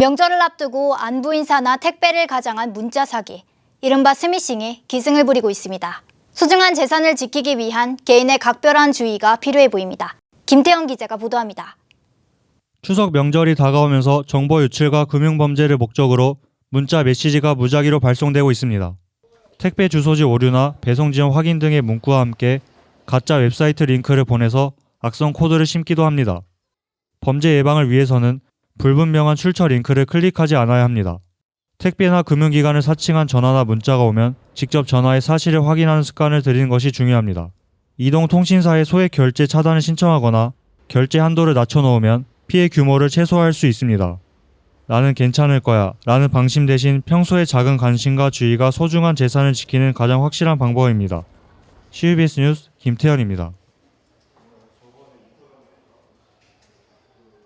명절을 앞두고 안부 인사나 택배를 가장한 문자 사기, 이른바 스미싱이 기승을 부리고 있습니다. 소중한 재산을 지키기 위한 개인의 각별한 주의가 필요해 보입니다. 김태형 기자가 보도합니다. 추석 명절이 다가오면서 정보 유출과 금융 범죄를 목적으로 문자 메시지가 무작위로 발송되고 있습니다. 택배 주소지 오류나 배송 지연 확인 등의 문구와 함께 가짜 웹사이트 링크를 보내서 악성 코드를 심기도 합니다. 범죄 예방을 위해서는 불분명한 출처 링크를 클릭하지 않아야 합니다. 택배나 금융기관을 사칭한 전화나 문자가 오면 직접 전화해 사실을 확인하는 습관을 들이는 것이 중요합니다. 이동통신사에 소액 결제 차단을 신청하거나 결제 한도를 낮춰놓으면 피해 규모를 최소화할 수 있습니다. 나는 괜찮을 거야 라는 방심 대신 평소의 작은 관심과 주의가 소중한 재산을 지키는 가장 확실한 방법입니다. CBS 뉴스 김태현입니다.